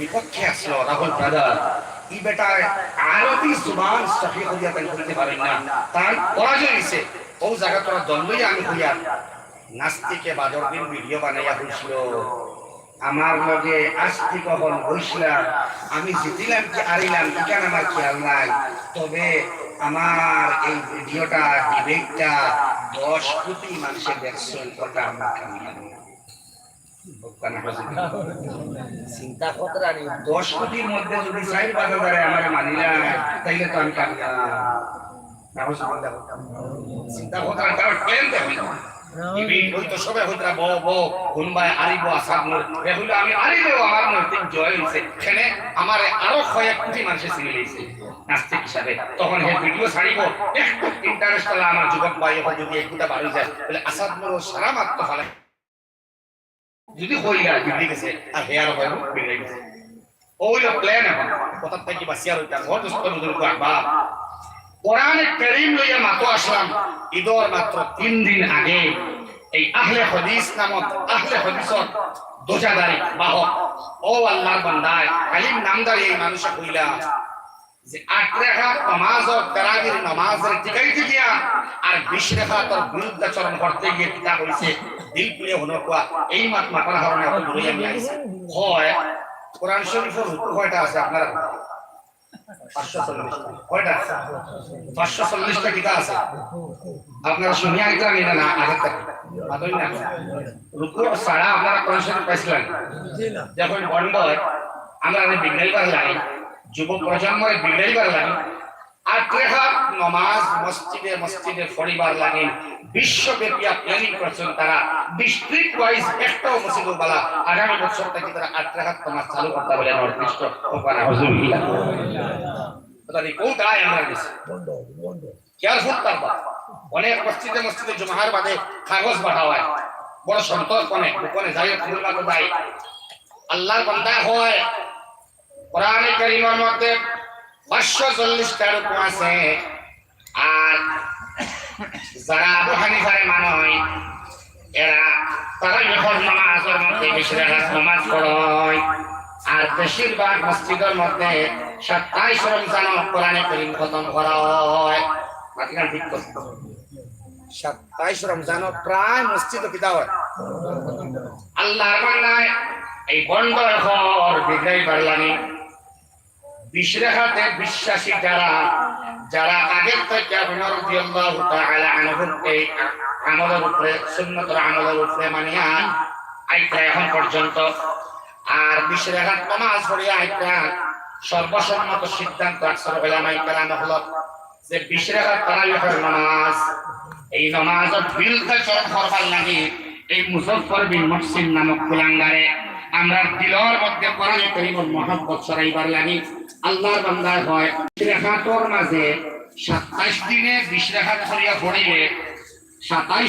বিপক্ষে আসলো। রাহুল ব্রাদার ই বেটায় আরবি হইয়া তাই পারেন না। পরাজয় হইছে ও জায়গা তোরা দ্বন্দ্বই আমি হইয়া নাস্তিকে ভিডিও বানাইয়া হইছিল আমার লগে আস্তি কখন বইছিলাম, আমি জিতিলাম কি হারিলাম, এখানে আমার খেয়াল নাই। তবে আমার এই ভিডিওটা, ডিবেটটা দশ কোটি মানুষের দেখছেন কামিয়াবি। চিন্তা দশ কোটির মধ্যে যদি আমার মানিলাম তাইলে তো আমি আরও কয়েক কোটি চিনে নাস্তিক হিসাবে। তখন হে ভিডিও ছাড়িব, একটু ইন্টারেস্ট আমার যুবক ভাই যদি একটুটা বাড়ি যায় আসাদ মোর সারা মাত্র যদি হইয়া বিগড়ে গেছে। আর হেয়ার হয় বিগড়ে গেছে। ওইলো প্ল্যান এখন। কথা থেকে বাসিয়ার হইতা ঘর দোস্ত নজর কো কোরআনে কারীম লইয়া মাতো আসলাম ঈদর মাত্র তিন দিন আগে এই আহলে হাদিস নামক আহলে দোজাদারি বাহক। ও আল্লাহর বান্দায় আলিম নামদারি এই মানুষ কইলা যে আট রেখা নামাজ ও তারাবির নামাজের টিকাইতে গিয়া আর বিশ রেখা তোর বিরুদ্ধাচরণ করতে গিয়ে হইছে? দিল পুড়ে হলো কোয়া এই মাত মাতার হারণে আপনি দূরে আমি আইছে। হয় কোরআন শরীফের রুকু কয়টা আছে আপনারা? পাঁচশো চল্লিশটা। আছে? আপনারা শুনিয়া আইতা নি না আগে থেকে? মাতই না। রুকু সারা আপনারা কোরআন শরীফ পাইছিলেন? যখন বন্ধ আমরা যুব প্রজন্মের বিগড়াইবার লাগে আর নমাজ মসজিদে মসজিদে পরিবার লাগে বিশ্বব্যাপী প্ল্যানিং করছেন তারা ডিস্ট্রিক্ট ওয়াইজ একটাও মসজিদ বালা আগামী বছর থেকে তারা আট নমাজ চালু করতে বলে ওখানে তাহলে আমরা গেছি কেয়ারফুল তারপর অনেক মসজিদে মসজিদে জমাহার বাদে কাগজ পাঠা হয় বড় সন্তোষ যাই খুলনা তো যাই আল্লাহর বান্দা হয়। কোরআনে কারিমের মধ্যে পাঁচশো চল্লিশটা রূপ আছে। আর যারা আবু হানিফারে মানয় এরা তারা যখন নামাজের মধ্যে বেশি রাখাত নামাজ পড়য়। আর বেশিরভাগ মসজিদের মধ্যে সাতাইশ রমজান কোরআনে করিম খতম করা হয়। মাতিকান ঠিক করতে সাতাইশ রমজান প্রায় মসজিদ কিতা হয়। আল্লাহ এই বন্ধ ঘর বিগ্রাই পারলানি বিশরেখাতে বিশ্বাসী যারা যারা আগের থেকে উমর রাদিয়াল্লাহু তাআলা আনহুর এই আমলের উপরে, সুন্নতের আমলের উপরে মানিয়া আইতা এখন পর্যন্ত। আর বিশরেখাত নামাজ পড়িয়া আইতা সর্বসম্মত সিদ্ধান্ত আকসর ওলামাই কেরাম হলো যে বিশরেখাত তারাবিহের নামাজ, এই নামাজত বিলতে চরণ করবার লাগি এই মুজফর বিন মুহসিন নামক কুলাঙ্গারে। আমরা দিলর মধ্যে কোরআনে করিমুল মহব্বত সরাইবার লাগি। আল্লাহর বান্দার হয়। রেখাটোর মাঝে সাতাইশ দিনে বিশ রেখাত করিয়া পড়িলে সাতাইশ